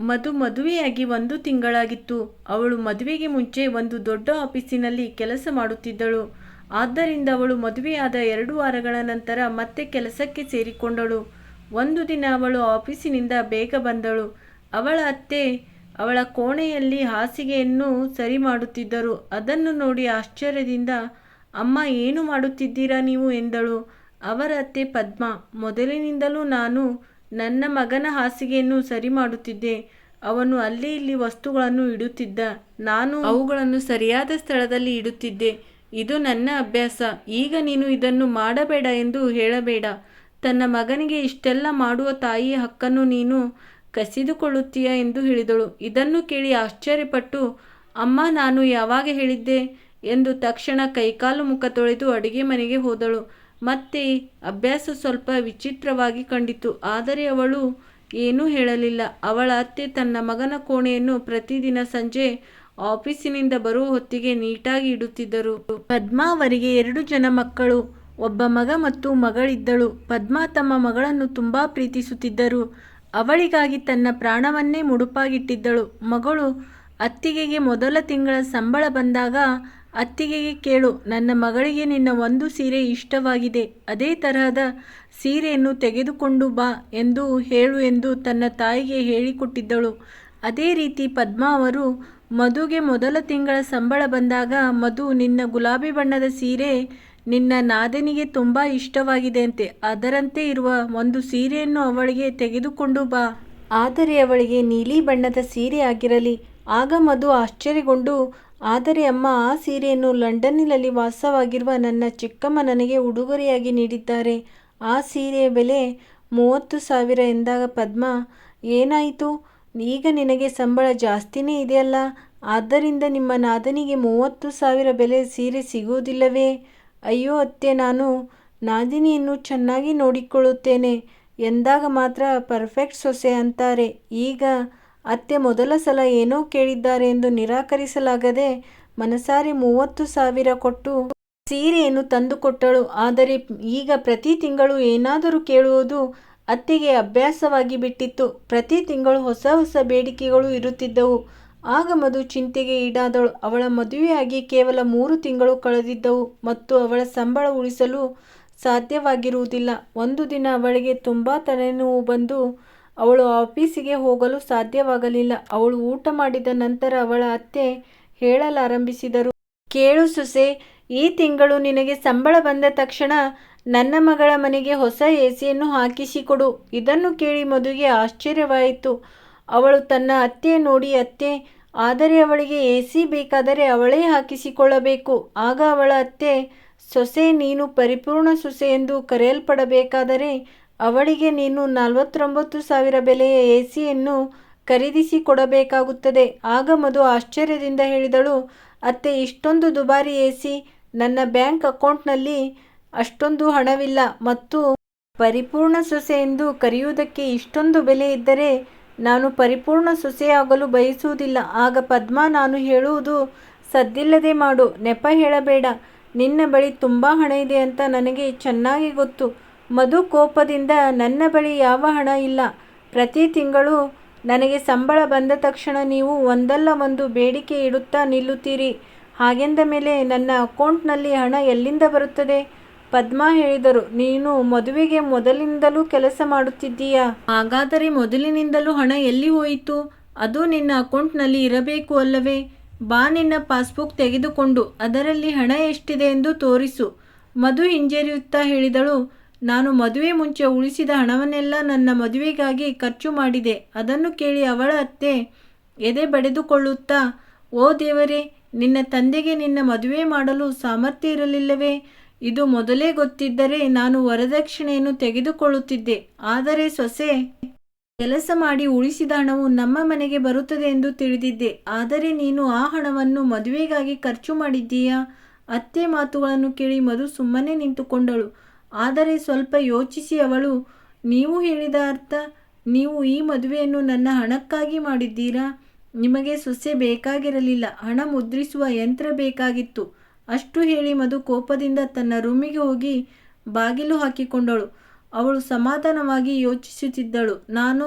ಮಧು ಮದುವೆಯಾಗಿ ಒಂದು ತಿಂಗಳಾಗಿತ್ತು. ಅವಳು ಮದುವೆಗೆ ಮುಂಚೆ ಒಂದು ದೊಡ್ಡ ಆಫೀಸಿನಲ್ಲಿ ಕೆಲಸ ಮಾಡುತ್ತಿದ್ದಳು. ಆದ್ದರಿಂದ ಅವಳು ಮದುವೆಯಾದ ಎರಡು ವಾರಗಳ ನಂತರ ಮತ್ತೆ ಕೆಲಸಕ್ಕೆ ಸೇರಿಕೊಂಡಳು. ಒಂದು ದಿನ ಅವಳು ಆಫೀಸಿನಿಂದ ಬೇಗ ಬಂದಳು. ಅವಳ ಅತ್ತೆ ಅವಳ ಕೋಣೆಯಲ್ಲಿ ಹಾಸಿಗೆಯನ್ನು ಸರಿ ಮಾಡುತ್ತಿದ್ದರು. ಅದನ್ನು ನೋಡಿ ಆಶ್ಚರ್ಯದಿಂದ, ಅಮ್ಮ, ಏನು ಮಾಡುತ್ತಿದ್ದೀರಾ ನೀವು? ಎಂದಳು. ಅವರ ಅತ್ತೆ ಪದ್ಮ, ಮೊದಲಿನಿಂದಲೂ ನಾನು ನನ್ನ ಮಗನ ಹಾಸಿಗೆಯನ್ನು ಸರಿ ಮಾಡುತ್ತಿದ್ದೆ. ಅವನು ಅಲ್ಲಿ ಇಲ್ಲಿ ವಸ್ತುಗಳನ್ನು ಇಡುತ್ತಿದ್ದ. ನಾನು ಅವುಗಳನ್ನು ಸರಿಯಾದ ಸ್ಥಳದಲ್ಲಿ ಇಡುತ್ತಿದ್ದೆ. ಇದು ನನ್ನ ಅಭ್ಯಾಸ. ಈಗ ನೀನು ಇದನ್ನು ಮಾಡಬೇಡ ಎಂದು ಹೇಳಬೇಡ. ತನ್ನ ಮಗನಿಗೆ ಇಷ್ಟೆಲ್ಲ ಮಾಡುವ ತಾಯಿಯ ಹಕ್ಕನ್ನು ನೀನು ಕಸಿದುಕೊಳ್ಳುತ್ತೀಯ ಎಂದು ಹೇಳಿದಳು. ಇದನ್ನು ಕೇಳಿ ಆಶ್ಚರ್ಯಪಟ್ಟು, ಅಮ್ಮ, ನಾನು ಯಾವಾಗ ಹೇಳಿದ್ದೆ? ಎಂದು ತಕ್ಷಣ ಕೈಕಾಲು ಮುಖ ತೊಳೆದು ಅಡುಗೆ ಮನೆಗೆ ಹೋದಳು. ಮತ್ತೆ ಅಭ್ಯಾಸ ಸ್ವಲ್ಪ ವಿಚಿತ್ರವಾಗಿ ಕಂಡಿತು. ಆದರೆ ಅವಳು ಏನೂ ಹೇಳಲಿಲ್ಲ. ಅವಳ ಅತ್ತೆ ತನ್ನ ಮಗನ ಕೋಣೆಯನ್ನು ಪ್ರತಿದಿನ ಸಂಜೆ ಆಫೀಸಿನಿಂದ ಬರುವ ಹೊತ್ತಿಗೆ ನೀಟಾಗಿ ಇಡುತ್ತಿದ್ದರು. ಪದ್ಮಾ ಅವರಿಗೆ ಎರಡು ಜನ ಮಕ್ಕಳು, ಒಬ್ಬ ಮಗ ಮತ್ತು ಮಗಳಿದ್ದಳು. ಪದ್ಮಾ ತಮ್ಮ ಮಗಳನ್ನು ತುಂಬಾ ಪ್ರೀತಿಸುತ್ತಿದ್ದರು. ಅವಳಿಗಾಗಿ ತನ್ನ ಪ್ರಾಣವನ್ನೇ ಮುಡುಪಾಗಿಟ್ಟಿದ್ದಳು. ಮಗಳು ಅತ್ತಿಗೆಗೆ ಮೊದಲ ತಿಂಗಳ ಸಂಬಳ ಬಂದಾಗ ಅತ್ತಿಗೆಗೆ ಕೇಳು, ನನ್ನ ಮಗಳಿಗೆ ನಿನ್ನ ಒಂದು ಸೀರೆ ಇಷ್ಟವಾಗಿದೆ, ಅದೇ ತರಹದ ಸೀರೆಯನ್ನು ತೆಗೆದುಕೊಂಡು ಬಾ ಎಂದು ಹೇಳು ಎಂದು ತನ್ನ ತಾಯಿಗೆ ಹೇಳಿಕೊಟ್ಟಿದ್ದಳು. ಅದೇ ರೀತಿ ಪದ್ಮಾ ಅವರು, ಮಧುಗೆ ಮೊದಲ ತಿಂಗಳ ಸಂಬಳ ಬಂದಾಗ ಮಧು, ನಿನ್ನ ಗುಲಾಬಿ ಬಣ್ಣದ ಸೀರೆ ನಿನ್ನ ನಾದನಿಗೆ ತುಂಬ ಇಷ್ಟವಾಗಿದೆಯಂತೆ, ಅದರಂತೆ ಇರುವ ಒಂದು ಸೀರೆಯನ್ನು ಅವಳಿಗೆ ತೆಗೆದುಕೊಂಡು ಬಾ. ಆದರೆ ಅವಳಿಗೆ ನೀಲಿ ಬಣ್ಣದ ಸೀರೆ ಆಗಿರಲಿ. ಆಗ ಮಧು ಆಶ್ಚರ್ಯಗೊಂಡು ಆದರೆ ಅಮ್ಮ, ಆ ಸೀರೆಯನ್ನು ಲಂಡನ್ನಿನಲ್ಲಿ ವಾಸವಾಗಿರುವ ನನ್ನ ಚಿಕ್ಕಮ್ಮ ನನಗೆ ಉಡುಗೊರೆಯಾಗಿ ನೀಡಿದ್ದಾರೆ. ಆ ಸೀರೆಯ ಬೆಲೆ ಮೂವತ್ತು ಸಾವಿರ ಎಂದಾಗ ಪದ್ಮ, ಏನಾಯಿತು? ಈಗ ನಿನಗೆ ಸಂಬಳ ಜಾಸ್ತಿನೇ ಇದೆಯಲ್ಲ? ಆದ್ದರಿಂದ ನಿಮ್ಮ ನಾದನಿಗೆ ಮೂವತ್ತು ಸಾವಿರ ಬೆಲೆ ಸೀರೆ ಸಿಗುವುದಿಲ್ಲವೇ? ಅಯ್ಯೋ, ಅತ್ತೆ, ನಾನು ನಾದಿನಿಯನ್ನು ಚೆನ್ನಾಗಿ ನೋಡಿಕೊಳ್ಳುತ್ತೇನೆ. ಎಂದಾಗ ಮಾತ್ರ ಪರ್ಫೆಕ್ಟ್ ಸೊಸೆ ಅಂತಾರೆ. ಈಗ ಅತ್ತೆ ಮೊದಲ ಸಲ ಏನೋ ಕೇಳಿದ್ದಾರೆ ಎಂದು ನಿರಾಕರಿಸಲಾಗದೆ ಮನಸಾರಿ ಮೂವತ್ತು ಸಾವಿರ ಕೊಟ್ಟು ಸೀರೆಯನ್ನು ತಂದುಕೊಟ್ಟಳು ಆದರೆ ಈಗ ಪ್ರತಿ ತಿಂಗಳು ಏನಾದರೂ ಕೇಳುವುದು ಅತ್ತೆಗೆ ಅಭ್ಯಾಸವಾಗಿ ಬಿಟ್ಟಿತ್ತು. ಪ್ರತಿ ತಿಂಗಳು ಹೊಸ ಹೊಸ ಬೇಡಿಕೆಗಳು ಇರುತ್ತಿದ್ದವು. ಆಗ ಮಧು ಚಿಂತೆಗೆ ಈಡಾದಳು. ಅವಳ ಮದುವೆಯಾಗಿ ಕೇವಲ ಮೂರು ತಿಂಗಳು ಕಳೆದಿದ್ದವು ಮತ್ತು ಅವಳ ಸಂಬಳ ಉಳಿಸಲು ಸಾಧ್ಯವಾಗಿರುವುದಿಲ್ಲ. ಒಂದು ದಿನ ಅವಳಿಗೆ ತುಂಬ ತಲೆನೋವು ಬಂದು ಅವಳು ಆಫೀಸಿಗೆ ಹೋಗಲು ಸಾಧ್ಯವಾಗಲಿಲ್ಲ. ಅವಳು ಊಟ ಮಾಡಿದ ನಂತರ ಅವಳ ಅತ್ತೆ ಹೇಳಲಾರಂಭಿಸಿದರು. ಕೇಳು ಸೊಸೆ, ಈ ತಿಂಗಳು ನಿನಗೆ ಸಂಬಳ ಬಂದ ತಕ್ಷಣ ನನ್ನ ಮಗಳ ಮನೆಗೆ ಹೊಸ ಎಸಿಯನ್ನು ಹಾಕಿಸಿಕೊಡು ಇದನ್ನು ಕೇಳಿ ಮಧುಗೆ ಆಶ್ಚರ್ಯವಾಯಿತು. ಅವಳು ತನ್ನ ಅತ್ತೆ ನೋಡಿ, ಅತ್ತೆ, ಆದರೆ ಅವಳಿಗೆ ಎ ಸಿ ಬೇಕಾದರೆ ಅವಳೇ ಹಾಕಿಸಿಕೊಳ್ಳಬೇಕು. ಆಗ ಅವಳ ಅತ್ತೆ, ಸೊಸೆ, ನೀನು ಪರಿಪೂರ್ಣ ಸೊಸೆ ಎಂದು ಕರೆಯಲ್ಪಡಬೇಕಾದರೆ ಅವಳಿಗೆ ನೀನು ನಲವತ್ತೊಂಬತ್ತು ಸಾವಿರ ಬೆಲೆಯ ಎ ಸಿಯನ್ನು ಖರೀದಿಸಿ ಕೊಡಬೇಕಾಗುತ್ತದೆ. ಆಗ ಮಧು ಆಶ್ಚರ್ಯದಿಂದ ಹೇಳಿದಳು, ಅತ್ತೆ, ಇಷ್ಟೊಂದು ದುಬಾರಿ ಎ ಸಿ ನನ್ನ ಬ್ಯಾಂಕ್ ಅಕೌಂಟ್ನಲ್ಲಿ ಅಷ್ಟೊಂದು ಹಣವಿಲ್ಲ ಮತ್ತು ಪರಿಪೂರ್ಣ ಸೊಸೆ ಎಂದು ಕರೆಯುವುದಕ್ಕೆ ಇಷ್ಟೊಂದು ಬೆಲೆ ಇದ್ದರೆ ನಾನು ಪರಿಪೂರ್ಣ ಸೊಸೆಯಾಗಲು ಬಯಸುವುದಿಲ್ಲ. ಆಗ ಪದ್ಮ, ನಾನು ಹೇಳುವುದು ಸದ್ದಿಲ್ಲದೆ ಮಾಡು. ನೆಪ ಹೇಳಬೇಡ. ನಿನ್ನ ಬಳಿ ತುಂಬ ಹಣ ಇದೆ ಅಂತ ನನಗೆ ಚೆನ್ನಾಗಿ ಗೊತ್ತು. ಮಧು ಕೋಪದಿಂದ ನನ್ನ ಬಳಿ ಯಾವ ಹಣ ಇಲ್ಲ. ಪ್ರತಿ ತಿಂಗಳು ನನಗೆ ಸಂಬಳ ಬಂದ ತಕ್ಷಣ ನೀವು ಒಂದಲ್ಲ ಒಂದು ಬೇಡಿಕೆ ಇಡುತ್ತಾ ನಿಲ್ಲುತ್ತೀರಿ. ಹಾಗೆಂದ ಮೇಲೆ ನನ್ನ ಅಕೌಂಟ್ನಲ್ಲಿ ಹಣ ಎಲ್ಲಿಂದ ಬರುತ್ತದೆ? ಪದ್ಮಾ ಹೇಳಿದರು, ನೀನು ಮದುವೆಗೆ ಮೊದಲಿನಿಂದಲೂ ಕೆಲಸ ಮಾಡುತ್ತಿದ್ದೀಯಾ? ಹಾಗಾದರೆ ಮೊದಲಿನಿಂದಲೂ ಹಣ ಎಲ್ಲಿ ಹೋಯಿತು? ಅದು ನಿನ್ನ ಅಕೌಂಟ್ನಲ್ಲಿ ಇರಬೇಕು ಅಲ್ಲವೇ? ಬಾ, ನಿನ್ನ ಪಾಸ್ಬುಕ್ ತೆಗೆದುಕೊಂಡು, ಅದರಲ್ಲಿ ಹಣ ಎಷ್ಟಿದೆ ಎಂದು ತೋರಿಸು. ಮಧು ಹಿಂಜರಿಯುತ್ತಾ ಹೇಳಿದಳು ನಾನು ಮದುವೆ ಮುಂಚೆ ಉಳಿಸಿದ ಹಣವನ್ನೆಲ್ಲ ನನ್ನ ಮದುವೆಗಾಗಿ ಖರ್ಚು ಮಾಡಿದೆ. ಅದನ್ನು ಕೇಳಿ ಅವಳ ಅತ್ತೆ ಎದೆ ಬಡಿದುಕೊಳ್ಳುತ್ತಾ, ಓ ದೇವರೇ, ನಿನ್ನ ತಂದೆಗೆ ನಿನ್ನ ಮದುವೆ ಮಾಡಲು ಸಾಮರ್ಥ್ಯ ಇರಲಿಲ್ಲವೇ? ಇದು ಮೊದಲೇ ಗೊತ್ತಿದ್ದರೆ ನಾನು ವರದಕ್ಷಿಣೆಯನ್ನು ತೆಗೆದುಕೊಳ್ಳುತ್ತಿದ್ದೆ. ಆದರೆ ಸೊಸೆ, ಕೆಲಸ ಮಾಡಿ ಉಳಿಸಿದ ಹಣವು ನಮ್ಮ ಮನೆಗೆ ಬರುತ್ತದೆ ಎಂದು ತಿಳಿದಿದ್ದೆ. ಆದರೆ ನೀನು ಆ ಹಣವನ್ನು ಮದುವೆಗಾಗಿ ಖರ್ಚು ಮಾಡಿದ್ದೀಯಾ? ಅತ್ತೆ ಮಾತುಗಳನ್ನು ಕೇಳಿ ಮಧು ಸುಮ್ಮನೆ ನಿಂತುಕೊಂಡಳು. ಆದರೆ ಸ್ವಲ್ಪ ಯೋಚಿಸಿ ಅವಳು, ನೀವು ಹೇಳಿದ ಅರ್ಥ, ನೀವು ಈ ಮದುವೆಯನ್ನು ನನ್ನ ಹಣಕ್ಕಾಗಿ ಮಾಡಿದ್ದೀರಾ? ನಿಮಗೆ ಸೊಸೆ ಬೇಕಾಗಿರಲಿಲ್ಲ, ಹಣ ಮುದ್ರಿಸುವ ಯಂತ್ರ ಬೇಕಾಗಿತ್ತು. ಅಷ್ಟು ಹೇಳಿ ಮಧು ಕೋಪದಿಂದ ತನ್ನ ರೂಮಿಗೆ ಹೋಗಿ ಬಾಗಿಲು ಹಾಕಿಕೊಂಡಳು. ಅವಳು ಸಮಾಧಾನವಾಗಿ ಯೋಚಿಸುತ್ತಿದ್ದಳು. ನಾನು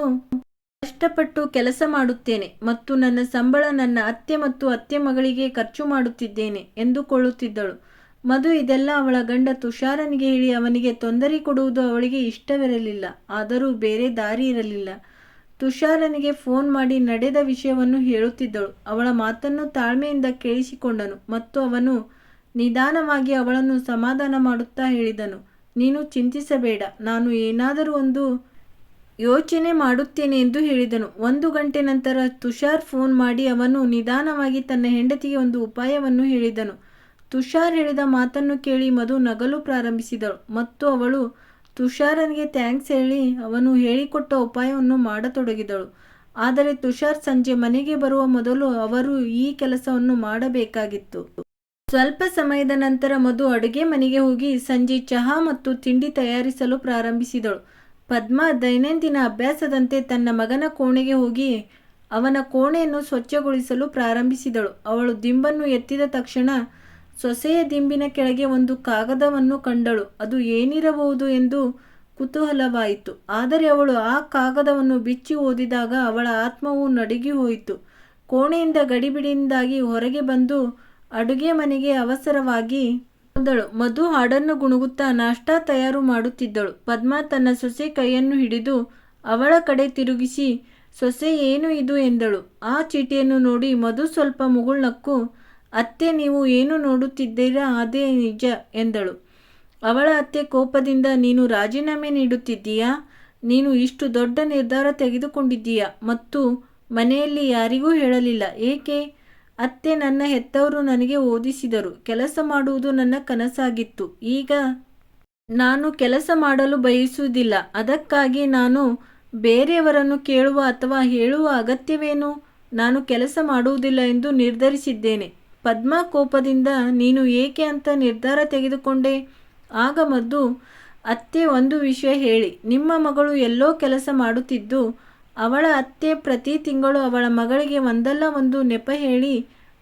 ಕಷ್ಟಪಟ್ಟು ಕೆಲಸ ಮಾಡುತ್ತೇನೆ ಮತ್ತು ನನ್ನ ಸಂಬಳ ನನ್ನ ಅತ್ತೆ ಮತ್ತು ಅತ್ತೆ ಮಗಳಿಗೆ ಖರ್ಚು ಮಾಡುತ್ತಿದ್ದೇನೆ ಎಂದುಕೊಳ್ಳುತ್ತಿದ್ದಳು. ಮಧು ಇದೆಲ್ಲ ಅವಳ ಗಂಡ ತುಷಾರನಿಗೆ ಹೇಳಿ ಅವನಿಗೆ ತೊಂದರೆ ಕೊಡುವುದು ಅವಳಿಗೆ ಇಷ್ಟವಿರಲಿಲ್ಲ. ಆದರೂ ಬೇರೆ ದಾರಿ ಇರಲಿಲ್ಲ. ತುಷಾರನಿಗೆ ಫೋನ್ ಮಾಡಿ ನಡೆದ ವಿಷಯವನ್ನು ಹೇಳುತ್ತಿದ್ದಳು. ಅವಳ ಮಾತನ್ನು ತಾಳ್ಮೆಯಿಂದ ಕೇಳಿಸಿಕೊಂಡನು ಮತ್ತು ಅವನು ನಿಧಾನವಾಗಿ ಅವಳನ್ನು ಸಮಾಧಾನ ಮಾಡುತ್ತಾ ಹೇಳಿದನು. ನೀನು ಚಿಂತಿಸಬೇಡ, ನಾನು ಏನಾದರೂ ಒಂದು ಯೋಚನೆ ಮಾಡುತ್ತೇನೆ ಎಂದು ಹೇಳಿದನು. ಒಂದು ಗಂಟೆ ನಂತರ ತುಷಾರ್ ಫೋನ್ ಮಾಡಿ ಅವನು ನಿಧಾನವಾಗಿ ತನ್ನ ಹೆಂಡತಿಗೆ ಒಂದು ಉಪಾಯವನ್ನು ಹೇಳಿದನು. ತುಷಾರ್ ಹೇಳಿದ ಮಾತನ್ನು ಕೇಳಿ ಮಧು ನಗಲು ಪ್ರಾರಂಭಿಸಿದಳು. ಮತ್ತು ಅವಳು ತುಷಾರನಿಗೆ ಥ್ಯಾಂಕ್ಸ್ ಹೇಳಿ ಅವನು ಹೇಳಿಕೊಟ್ಟ ಉಪಾಯವನ್ನು ಮಾಡತೊಡಗಿದಳು. ಆದರೆ ತುಷಾರ್ ಸಂಜೆ ಮನೆಗೆ ಬರುವ ಮೊದಲು ಅವರು ಈ ಕೆಲಸವನ್ನು ಮಾಡಬೇಕಾಗಿತ್ತು. ಸ್ವಲ್ಪ ಸಮಯದ ನಂತರ ಮಧು ಅಡುಗೆ ಮನೆಗೆ ಹೋಗಿ ಸಂಜೆ ಚಹಾ ಮತ್ತು ತಿಂಡಿ ತಯಾರಿಸಲು ಪ್ರಾರಂಭಿಸಿದಳು. ಪದ್ಮ ದೈನಂದಿನ ಅಭ್ಯಾಸದಂತೆ ತನ್ನ ಮಗನ ಕೋಣೆಗೆ ಹೋಗಿ ಅವನ ಕೋಣೆಯನ್ನು ಸ್ವಚ್ಛಗೊಳಿಸಲು ಪ್ರಾರಂಭಿಸಿದಳು. ಅವಳು ದಿಂಬನ್ನು ಎತ್ತಿದ ತಕ್ಷಣ ಸೊಸೆಯ ದಿಂಬಿನ ಕೆಳಗೆ ಒಂದು ಕಾಗದವನ್ನು ಕಂಡಳು. ಅದು ಏನಿರಬಹುದು ಎಂದು ಕುತೂಹಲವಾಯಿತು. ಆದರೆ ಅವಳು ಆ ಕಾಗದವನ್ನು ಬಿಚ್ಚಿ ಓದಿದಾಗ ಅವಳ ಆತ್ಮವು ನಡುಗಿ ಹೋಯಿತು. ಕೋಣೆಯಿಂದ ಗಡಿಬಿಡಿಯಿಂದಾಗಿ ಹೊರಗೆ ಬಂದು ಅಡುಗೆ ಮನೆಗೆ ಅವಸರವಾಗಿ ಬಂದಳು. ಮಧು ಹಾಡನ್ನು ಗುಣಗುತ್ತಾ ನಾಷ್ಟಾ ತಯಾರು ಮಾಡುತ್ತಿದ್ದಳು. ಪದ್ಮ ತನ್ನ ಸೊಸೆ ಕೈಯನ್ನು ಹಿಡಿದು ಅವಳ ಕಡೆ ತಿರುಗಿಸಿ, ಸೊಸೆ, ಏನು ಇದು? ಎಂದಳು. ಆ ಚೀಟಿಯನ್ನು ನೋಡಿ ಮಧು ಸ್ವಲ್ಪ ಮುಗುಳ್ನಕ್ಕು ಅತ್ತೆ ನೀವು ಏನು ನೋಡುತ್ತಿದ್ದೀರಾ ಅದೇ ನಿಜ ಎಂದಳು. ಅವಳ ಅತ್ತೆ ಕೋಪದಿಂದ, ನೀನು ರಾಜೀನಾಮೆ ನೀಡುತ್ತಿದ್ದೀಯಾ? ನೀನು ಇಷ್ಟು ದೊಡ್ಡ ನಿರ್ಧಾರ ತೆಗೆದುಕೊಂಡಿದ್ದೀಯಾ? ಮತ್ತು ಮನೆಯಲ್ಲಿ ಯಾರಿಗೂ ಹೇಳಲಿಲ್ಲ. ಏಕೆ? ಅತ್ತೆ ನನ್ನ ಹೆತ್ತವರು ನನಗೆ ಓದಿಸಿದರು. ಕೆಲಸ ಮಾಡುವುದು ನನ್ನ ಕನಸಾಗಿತ್ತು. ಈಗ ನಾನು ಕೆಲಸ ಮಾಡಲು ಬಯಸುವುದಿಲ್ಲ. ಅದಕ್ಕಾಗಿ ನಾನು ಬೇರೆಯವರನ್ನು ಕೇಳುವ ಅಥವಾ ಹೇಳುವ ಅಗತ್ಯವೇನು? ನಾನು ಕೆಲಸ ಮಾಡುವುದಿಲ್ಲ ಎಂದು ನಿರ್ಧರಿಸಿದ್ದೇನೆ. ಪದ್ಮ ಕೋಪದಿಂದ ನೀನು ಏಕೆ ಅಂತ ನಿರ್ಧಾರ ತೆಗೆದುಕೊಂಡೆ? ಆಗ ಮದ್ದು, ಅತ್ತೆ ಒಂದು ವಿಷಯ ಹೇಳಿ. ನಿಮ್ಮ ಮಗಳು ಎಲ್ಲೋ ಕೆಲಸ ಮಾಡುತ್ತಿದ್ದು, ಅವಳ ಅತ್ತೆ ಪ್ರತಿ ತಿಂಗಳು ಅವಳ ಮಗಳಿಗೆ ಒಂದಲ್ಲ ಒಂದು ನೆಪ ಹೇಳಿ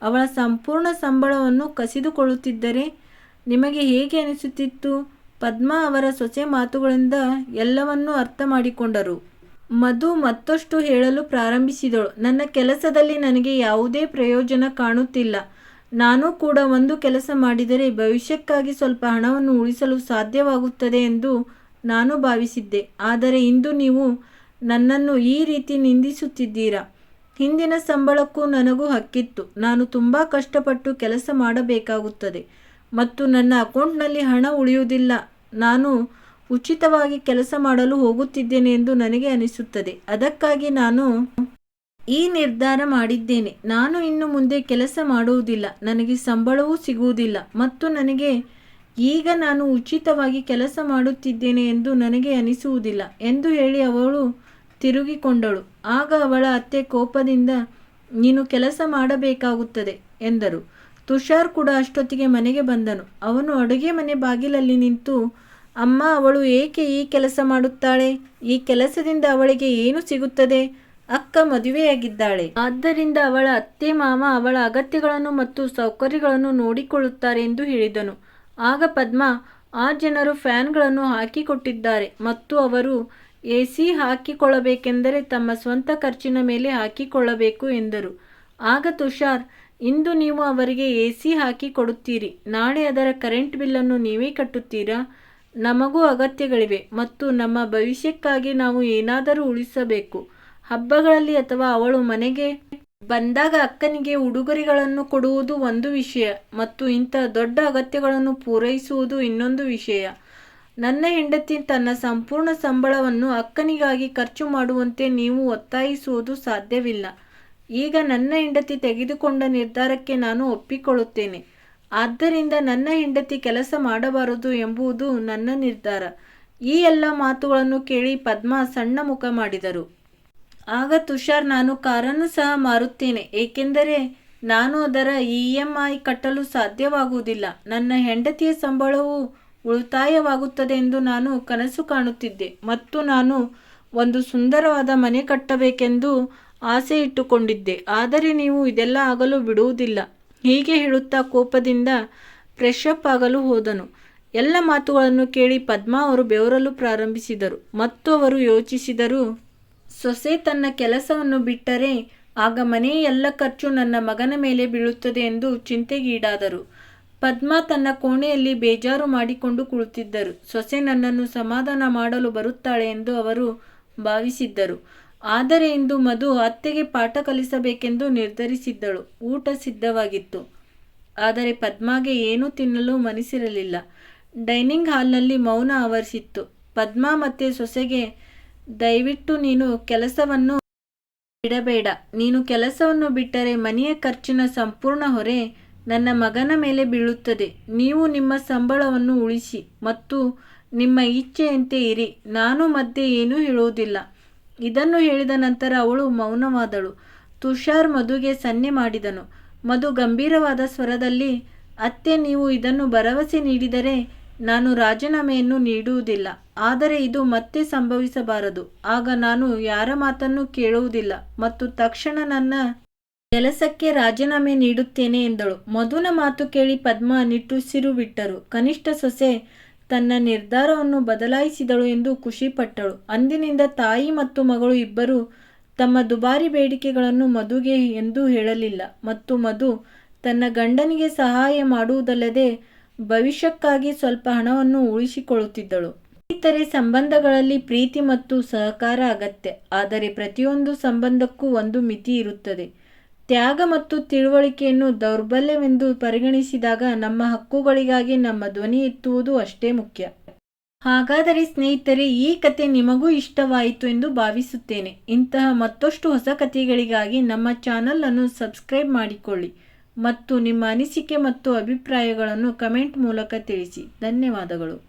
ಅವಳ ಸಂಪೂರ್ಣ ಸಂಬಳವನ್ನು ಕಸಿದುಕೊಳ್ಳುತ್ತಿದ್ದರೆ ನಿಮಗೆ ಹೇಗೆ ಅನಿಸುತ್ತಿತ್ತು? ಪದ್ಮ ಅವರ ಸೊಸೆ ಮಾತುಗಳಿಂದ ಎಲ್ಲವನ್ನೂ ಅರ್ಥ ಮಾಡಿಕೊಂಡರು. ಮಧು ಮತ್ತಷ್ಟು ಹೇಳಲು ಪ್ರಾರಂಭಿಸಿದಳು. ನನ್ನ ಕೆಲಸದಲ್ಲಿ ನನಗೆ ಯಾವುದೇ ಪ್ರಯೋಜನ ಕಾಣುತ್ತಿಲ್ಲ. ನಾನು ಕೂಡ ಒಂದು ಕೆಲಸ ಮಾಡಿದರೆ ಭವಿಷ್ಯಕ್ಕಾಗಿ ಸ್ವಲ್ಪ ಹಣವನ್ನು ಉಳಿಸಲು ಸಾಧ್ಯವಾಗುತ್ತದೆ ಎಂದು ನಾನು ಭಾವಿಸಿದ್ದೆ. ಆದರೆ ಇಂದು ನೀವು ನನ್ನನ್ನು ಈ ರೀತಿ ನಿಂದಿಸುತ್ತಿದ್ದೀರಾ? ಹಿಂದಿನ ಸಂಬಳಕ್ಕೂ ನನಗೂ ಹಕ್ಕಿತ್ತು. ನಾನು ತುಂಬ ಕಷ್ಟಪಟ್ಟು ಕೆಲಸ ಮಾಡಬೇಕಾಗುತ್ತದೆ. ಮತ್ತು ನನ್ನ ಅಕೌಂಟ್ನಲ್ಲಿ ಹಣ ಉಳಿಯುವುದಿಲ್ಲ. ನಾನು ಉಚಿತವಾಗಿ ಕೆಲಸ ಮಾಡಲು ಹೋಗುತ್ತಿದ್ದೇನೆ ಎಂದು ನನಗೆ ಅನಿಸುತ್ತದೆ. ಅದಕ್ಕಾಗಿ ನಾನು ಈ ನಿರ್ಧಾರ ಮಾಡಿದ್ದೇನೆ. ನಾನು ಇನ್ನು ಮುಂದೆ ಕೆಲಸ ಮಾಡುವುದಿಲ್ಲ. ನನಗೆ ಸಂಬಳವೂ ಸಿಗುವುದಿಲ್ಲ. ಮತ್ತು ನನಗೆ ಈಗ ನಾನು ಉಚಿತವಾಗಿ ಕೆಲಸ ಮಾಡುತ್ತಿದ್ದೇನೆ ಎಂದು ನನಗೆ ಅನಿಸುವುದಿಲ್ಲ ಎಂದು ಹೇಳಿ ಅವಳು ತಿರುಗಿಕೊಂಡಳು. ಆಗ ಅವಳ ಅತ್ತೆ ಕೋಪದಿಂದ, ನೀನು ಕೆಲಸ ಮಾಡಬೇಕಾಗುತ್ತದೆ ಎಂದರು. ತುಷಾರ್ ಕೂಡ ಅಷ್ಟೊತ್ತಿಗೆ ಮನೆಗೆ ಬಂದನು. ಅವನು ಅಡುಗೆ ಮನೆ ಬಾಗಿಲಲ್ಲಿ ನಿಂತು, ಅಮ್ಮ, ಅವಳು ಏಕೆ ಈ ಕೆಲಸ ಮಾಡುತ್ತಾಳೆ? ಈ ಕೆಲಸದಿಂದ ಅವಳಿಗೆ ಏನು ಸಿಗುತ್ತದೆ? ಅಕ್ಕ ಮದುವೆಯಾಗಿದ್ದಾಳೆ ಆದ್ದರಿಂದ ಅವಳ ಅತ್ತೆ ಮಾಮ ಅವಳ ಅಗತ್ಯಗಳನ್ನು ಮತ್ತು ಸೌಕರ್ಯಗಳನ್ನು ನೋಡಿಕೊಳ್ಳುತ್ತಾರೆ ಎಂದು ಹೇಳಿದನು. ಆಗ ಪದ್ಮ ಆ ಜನರು ಫ್ಯಾನ್ಗಳನ್ನು ಹಾಕಿಕೊಟ್ಟಿದ್ದಾರೆ ಮತ್ತು ಅವರು ಎ ಸಿ ಹಾಕಿಕೊಳ್ಳಬೇಕೆಂದರೆ ತಮ್ಮ ಸ್ವಂತ ಖರ್ಚಿನ ಮೇಲೆ ಹಾಕಿಕೊಳ್ಳಬೇಕು ಎಂದರು. ಆಗ ತುಷಾರ್, ಇಂದು ನೀವು ಅವರಿಗೆ ಎ ಸಿ ಹಾಕಿ ಕೊಡುತ್ತೀರಿ ನಾಳೆ ಅದರ ಕರೆಂಟ್ ಬಿಲ್ಲನ್ನು ನೀವೇ ಕಟ್ಟುತ್ತೀರಾ? ನಮಗೂ ಅಗತ್ಯಗಳಿವೆ ಮತ್ತು ನಮ್ಮ ಭವಿಷ್ಯಕ್ಕಾಗಿ ನಾವು ಏನಾದರೂ ಉಳಿಸಬೇಕು. ಹಬ್ಬಗಳಲ್ಲಿ ಅಥವಾ ಅವಳು ಮನೆಗೆ ಬಂದಾಗ ಅಕ್ಕನಿಗೆ ಉಡುಗೊರೆಗಳನ್ನು ಕೊಡುವುದು ಒಂದು ವಿಷಯ ಮತ್ತು ಇಂಥ ದೊಡ್ಡ ಅಗತ್ಯಗಳನ್ನು ಪೂರೈಸುವುದು ಇನ್ನೊಂದು ವಿಷಯ. ನನ್ನ ಹೆಂಡತಿ ತನ್ನ ಸಂಪೂರ್ಣ ಸಂಬಳವನ್ನು ಅಕ್ಕನಿಗಾಗಿ ಖರ್ಚು ಮಾಡುವಂತೆ ನೀವು ಒತ್ತಾಯಿಸುವುದು ಸಾಧ್ಯವಿಲ್ಲ. ಈಗ ನನ್ನ ಹೆಂಡತಿ ತೆಗೆದುಕೊಂಡ ನಿರ್ಧಾರಕ್ಕೆ ನಾನು ಒಪ್ಪಿಕೊಳ್ಳುತ್ತೇನೆ. ಆದ್ದರಿಂದ ನನ್ನ ಹೆಂಡತಿ ಕೆಲಸ ಮಾಡಬಾರದು ಎಂಬುದು ನನ್ನ ನಿರ್ಧಾರ. ಈ ಎಲ್ಲ ಮಾತುಗಳನ್ನು ಕೇಳಿ ಪದ್ಮ ಸಣ್ಣ ಮುಖ ಮಾಡಿದರು. ಆಗ ತುಷಾರ್, ನಾನು ಕಾರನ್ನು ಸಹ ಮಾರುತ್ತೇನೆ, ಏಕೆಂದರೆ ನಾನು ಅದರ ಇ ಎಂ ಐ ಕಟ್ಟಲು ಸಾಧ್ಯವಾಗುವುದಿಲ್ಲ. ನನ್ನ ಹೆಂಡತಿಯ ಸಂಬಳವು ಉಳಿತಾಯವಾಗುತ್ತದೆ ಎಂದು ನಾನು ಕನಸು ಕಾಣುತ್ತಿದ್ದೆ ಮತ್ತು ನಾನು ಒಂದು ಸುಂದರವಾದ ಮನೆ ಕಟ್ಟಬೇಕೆಂದು ಆಸೆ ಇಟ್ಟುಕೊಂಡಿದ್ದೆ. ಆದರೆ ನೀವು ಇದೆಲ್ಲ ಆಗಲು ಬಿಡುವುದಿಲ್ಲ. ಹೀಗೆ ಹೇಳುತ್ತಾ ಕೋಪದಿಂದ ಫ್ರೆಶಪ್ ಆಗಲು ಹೋದನು. ಎಲ್ಲ ಮಾತುಗಳನ್ನು ಕೇಳಿ ಪದ್ಮಾ ಅವರು ಬೆವರಲು ಪ್ರಾರಂಭಿಸಿದರು ಮತ್ತು ಅವರು ಯೋಚಿಸಿದರು ಸೊಸೆ ತನ್ನ ಕೆಲಸವನ್ನು ಬಿಟ್ಟರೆ ಆಗ ಮನೆಯ ಎಲ್ಲ ಖರ್ಚು ನನ್ನ ಮಗನ ಮೇಲೆ ಬೀಳುತ್ತದೆ ಎಂದು ಚಿಂತೆಗೀಡಾದರು. ಪದ್ಮ ತನ್ನ ಕೋಣೆಯಲ್ಲಿ ಬೇಜಾರು ಮಾಡಿಕೊಂಡು ಕುಳಿತಿದ್ದರು. ಸೊಸೆ ನನ್ನನ್ನು ಸಮಾಧಾನ ಮಾಡಲು ಬರುತ್ತಾಳೆ ಎಂದು ಅವರು ಭಾವಿಸಿದ್ದರು. ಆದರೆ ಇಂದು ಮಧು ಅತ್ತೆಗೆ ಪಾಠ ಕಲಿಸಬೇಕೆಂದು ನಿರ್ಧರಿಸಿದ್ದಳು. ಊಟ ಸಿದ್ಧವಾಗಿತ್ತು. ಆದರೆ ಪದ್ಮಾಗೆ ಏನೂ ತಿನ್ನಲು ಮನಸ್ಸಿರಲಿಲ್ಲ. ಡೈನಿಂಗ್ ಹಾಲ್ನಲ್ಲಿ ಮೌನ ಆವರಿಸಿತ್ತು. ಪದ್ಮಾ ಮತ್ತೆ ಸೊಸೆಗೆ ದಯವಿಟ್ಟು ನೀನು ಕೆಲಸವನ್ನು ಬಿಡಬೇಡ. ನೀನು ಕೆಲಸವನ್ನು ಬಿಟ್ಟರೆ ಮನೆಯ ಖರ್ಚಿನ ಸಂಪೂರ್ಣ ಹೊರೆ ನನ್ನ ಮಗನ ಮೇಲೆ ಬೀಳುತ್ತದೆ. ನೀವು ನಿಮ್ಮ ಸಂಬಳವನ್ನು ಉಳಿಸಿ ಮತ್ತು ನಿಮ್ಮ ಇಚ್ಛೆಯಂತೆ ಇರಿ. ನಾನು ಮಧ್ಯೆ ಏನೂ ಹೇಳುವುದಿಲ್ಲ. ಇದನ್ನು ಹೇಳಿದ ನಂತರ ಅವಳು ಮೌನವಾದಳು. ತುಷಾರ್ ಮಧುಗೆ ಸನ್ನೆ ಮಾಡಿದನು. ಮಧು ಗಂಭೀರವಾದ ಸ್ವರದಲ್ಲಿ, ಅತ್ತೆ, ನೀವು ಇದನ್ನು ಭರವಸೆ ನೀಡಿದರೆ ನಾನು ರಾಜೀನಾಮೆಯನ್ನು ನೀಡುವುದಿಲ್ಲ, ಆದರೆ ಇದು ಮತ್ತೆ ಸಂಭವಿಸಬಾರದು. ಆಗ ನಾನು ಯಾರ ಮಾತನ್ನು ಕೇಳುವುದಿಲ್ಲ ಮತ್ತು ತಕ್ಷಣ ನನ್ನ ಕೆಲಸಕ್ಕೆ ರಾಜೀನಾಮೆ ನೀಡುತ್ತೇನೆ ಎಂದಳು. ಮಧುನ ಮಾತು ಕೇಳಿ ಪದ್ಮ ನಿಟ್ಟುಸಿರು ಬಿಟ್ಟರು. ಕನಿಷ್ಠ ಸೊಸೆ ತನ್ನ ನಿರ್ಧಾರವನ್ನು ಬದಲಾಯಿಸಿದಳು ಎಂದು ಖುಷಿಪಟ್ಟಳು. ಅಂದಿನಿಂದ ತಾಯಿ ಮತ್ತು ಮಗಳು ಇಬ್ಬರು ತಮ್ಮ ದುಬಾರಿ ಬೇಡಿಕೆಗಳನ್ನು ಮಧುಗೆ ಎಂದೂ ಹೇಳಲಿಲ್ಲ ಮತ್ತು ಮಧು ತನ್ನ ಗಂಡನಿಗೆ ಸಹಾಯ ಮಾಡುವುದಲ್ಲದೆ ಭವಿಷ್ಯಕ್ಕಾಗಿ ಸ್ವಲ್ಪ ಹಣವನ್ನು ಉಳಿಸಿಕೊಳ್ಳುತ್ತಿದ್ದಳು. ಇತರೆ ಸಂಬಂಧಗಳಲ್ಲಿ ಪ್ರೀತಿ ಮತ್ತು ಸಹಕಾರ ಅಗತ್ಯ. ಆದರೆ ಪ್ರತಿಯೊಂದು ಸಂಬಂಧಕ್ಕೂ ಒಂದು ಮಿತಿ ಇರುತ್ತದೆ. ತ್ಯಾಗ ಮತ್ತು ತಿಳುವಳಿಕೆಯನ್ನು ದೌರ್ಬಲ್ಯವೆಂದು ಪರಿಗಣಿಸಿದಾಗ ನಮ್ಮ ಹಕ್ಕುಗಳಿಗಾಗಿ ನಮ್ಮ ಧ್ವನಿ ಎತ್ತುವುದು ಅಷ್ಟೇ ಮುಖ್ಯ. ಹಾಗಾದರೆ ಸ್ನೇಹಿತರೆ, ಈ ಕತೆ ನಿಮಗೂ ಇಷ್ಟವಾಯಿತು ಎಂದು ಭಾವಿಸುತ್ತೇನೆ. ಇಂತಹ ಮತ್ತಷ್ಟು ಹೊಸ ಕಥೆಗಳಿಗಾಗಿ ನಮ್ಮ ಚಾನಲ್ ಅನ್ನು ಸಬ್ಸ್ಕ್ರೈಬ್ ಮಾಡಿಕೊಳ್ಳಿ. ಮತ್ತು ನಿಮ್ಮ ಅನಿಸಿಕೆ ಮತ್ತು ಅಭಿಪ್ರಾಯಗಳನ್ನು ಕಮೆಂಟ್ ಮೂಲಕ ತಿಳಿಸಿ. ಧನ್ಯವಾದಗಳು.